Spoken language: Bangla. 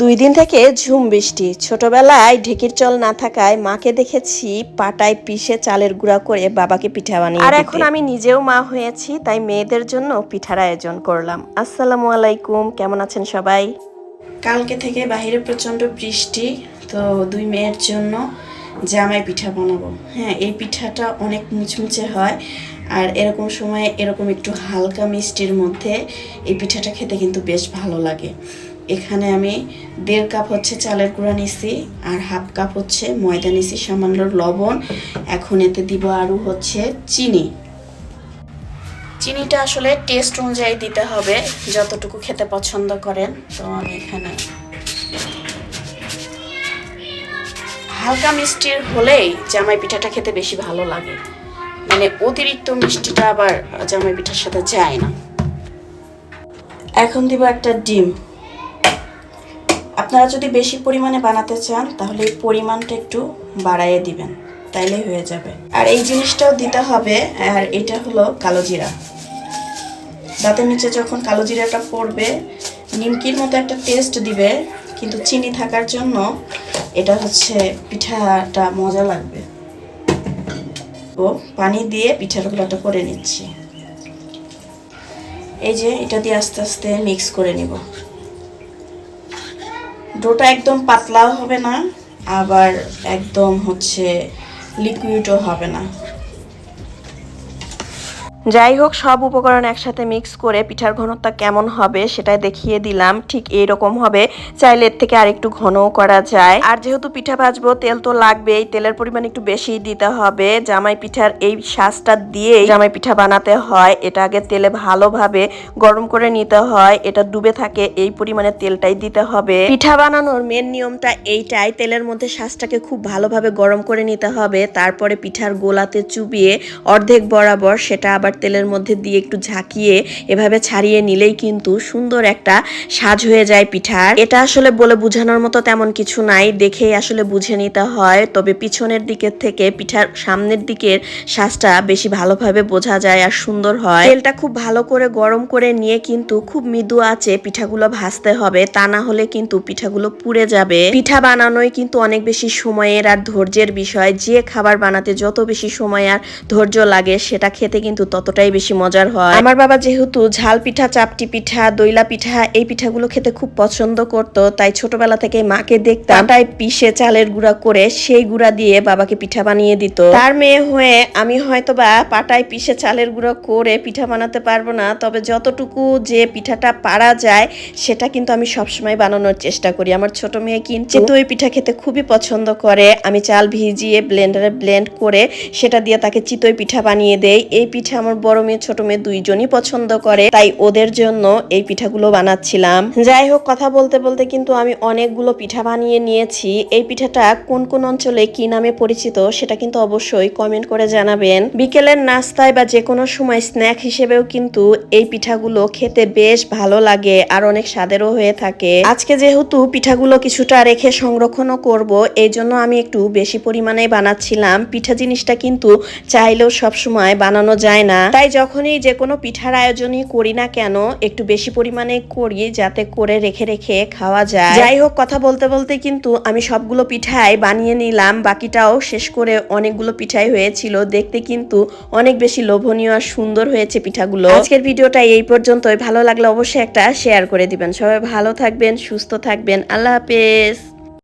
দুই দিন থেকে ঝুম বৃষ্টি। ছোটবেলায় ঢেকির চল না থাকায় মাকে দেখেছি পাটায় পিষে চালের গুঁড়া করে বাবাকে পিঠা বানিয়ে আর এখন আমি নিজেও মা হয়েছি তাই মেয়েদের জন্য পিঠার আয়োজন করলাম। আসসালামু আলাইকুম কেমন আছেন সবাই? কালকে থেকে বাইরে প্রচণ্ড বৃষ্টি তো দুই মেয়ের জন্য জামাই পিঠা বানাবো। হ্যাঁ এই পিঠাটা অনেক মুচমুচে হয় আর এরকম সময় এরকম একটু হালকা মিষ্টির মধ্যে এই পিঠাটা খেতে কিন্তু বেশ ভালো লাগে। এখানে আমি দেড় কাপ হচ্ছে চালের গুঁড়া নিছি আর হাফ কাপ হচ্ছে ময়দা নিছি, সামান্য লবণ। এখন এতে দিব আরও হচ্ছে চিনি। চিনিটা আসলে টেস্ট অনুযায়ী দিতে হবে, যতটুকু খেতে পছন্দ করেন। তো আমি এখানে হালকা মিষ্টির হলেই জামাই পিঠাটা খেতে বেশি ভালো লাগে। মানে অতিরিক্ত মিষ্টিটা আবার জামাই পিঠার সাথে যায় না। এখন দিব একটা ডিম। আপনারা যদি বেশি পরিমাণে বানাতে চান, তাহলে এই পরিমাণটা একটু বাড়াইয়ে দিবেন, তাইলেই হয়ে যাবে। আর এই জিনিসটাও দিতে হবে, আর এটা হলো কালো জিরা। দাঁতের নিচে যখন কালো জিরাটা পড়বে, নিমকির মতো একটা টেস্ট দিবে, কিন্তু চিনি থাকার জন্য এটা হচ্ছে পিঠাটা মজা লাগবে। ও, পানি দিয়ে পিঠার গুলোটা করে নিচ্ছি। এই যে, এটা দিয়ে আস্তে আস্তে মিক্স করে নিব। ডোটা একদম পাতলাও হবে না আবার একদম হচ্ছে লিকুইডও হবে না। যাই হোক সব উপকরণ একসাথে মিক্স করে পিঠার ঘনত্ব কেমন হবে সেটাই দেখিয়ে দিলাম। ঠিক এইরকম হবে। চাইলে এর থেকে আরেকটু ঘনও করা যায়। আর যেহেতু পিঠা ভাজবো, তেল তো লাগবেই। তেলের পরিমাণ একটু বেশি দিতে হবে। জামাই পিঠার এই শ্বাসটা দিয়ে জামাই পিঠা বানাতে হয়। এটা আগে তেলে ভালোভাবে গরম করে নিতে হয়। এটা ডুবে থাকে, এই পরিমাণে তেলটাই দিতে হবে। পিঠা বানানোর মেন নিয়মটা এইটাই। তেলের মধ্যে শ্বাসটাকে খুব ভালোভাবে গরম করে নিতে হবে। তারপরে পিঠার গোলাতে চুবিয়ে অর্ধেক বরাবর সেটা আবার তেলের মধ্যে দিয়ে একটু ঝাঁকিয়ে এভাবে ছাড়িয়ে নিলেই কিন্তু সুন্দর একটা সাজ হয়ে যায় পিঠার। এটা আসলে বলে বোঝানোর মতো তেমন কিছু নাই, দেখেই আসলে বুঝে নিতে হয়। তবে পিছনের দিকের থেকে পিঠার সামনের দিকের সাজটা বেশি ভালোভাবে বোঝা যায় আর সুন্দর হয়। তেলটা খুব ভালো করে গরম করে নিয়ে কিন্তু খুব মৃদু আছে পিঠাগুলো ভাজতে হবে। তা না হলে কিন্তু পিঠাগুলো পুড়ে যাবে। পিঠা বানানোই কিন্তু অনেক বেশি সময়ের আর ধৈর্যের বিষয়। যে খাবার বানাতে যত বেশি সময় আর ধৈর্য লাগে, সেটা খেতে কিন্তু ততটাই বেশি মজার হয়। আমার বাবা যেহেতু ঝাল পিঠা, চাপটি পিঠা, দইলা পিঠা এই পিঠাগুলো খেতে খুব পছন্দ করত, তাই ছোটবেলা থেকে মাকে দেখতাম। তাই পিষে চালের গুঁড়া করে সেই গুঁড়া দিয়ে বাবাকে পিঠা বানিয়ে দিত। তার মেয়ে হয়ে আমি হয়তো বা পাটায় পিষে চালের গুঁড়ো করে পিঠা বানাতে পারব না, তবে যতটুকু যে পিঠাটা পারা যায় সেটা কিন্তু আমি সবসময় বানানোর চেষ্টা করি। আমার ছোট মেয়ে কিন্তু দই পিঠা খেতে খুবই পছন্দ করে। আমি চাল ভিজিয়ে ব্লেন্ডারে ব্লেন্ড করে সেটা দিয়ে তাকে চিতই পিঠা বানিয়ে দেই। এই পিঠা আমার বড় মেয়ে, ছোট মেয়ে দুইজনই পছন্দ করে। তাই ওদের জন্য এই পিঠাগুলো বানাচ্ছিলাম। যাই হোক, কথা বলতে বলতে কিন্তু আমি অনেকগুলো পিঠা বানিয়ে নিয়েছি। এই পিঠাটা কোন কোন অঞ্চলে কি নামে পরিচিত সেটা কিন্তু অবশ্যই কমেন্ট করে জানাবেন। বিকেলের নাস্তায় বা যে কোনো সময় স্ন্যাক হিসেবেও কিন্তু এই পিঠাগুলো খেতে বেশ ভালো লাগে আর অনেক স্বাদেরও হয়ে থাকে। আজকে যেহেতু পিঠাগুলো কিছুটা রেখে সংরক্ষণও করব, এই জন্য আমি একটু বেশি পরিমাণে বানাচ্ছিলাম। পিঠা জিনিসটা কিন্তু চাইলেও সবসময় বানানো যায় না তাই যখনই যে কোনো পিঠার আয়োজনই করি না কেন একটু বেশি পরিমাণে করি যাতে করে রেখে রেখে খাওয়া যায়। যাই হোক কথা বলতে বলতে কিন্তু আমি সবগুলো পিঠাই বানিয়ে নিলাম বাকিটাও শেষ করে অনেকগুলো পিঠাই হয়েছিল। দেখতে কিন্তু অনেক বেশি লোভনীয় আর সুন্দর হয়েছে পিঠাগুলো। আজকের ভিডিওটা এই পর্যন্তই। ভালো লাগলে অবশ্যই একটা শেয়ার করে দিবেন। সবাই ভালো থাকবেন সুস্থ থাকবেন। আল্লাহ হাফেজ।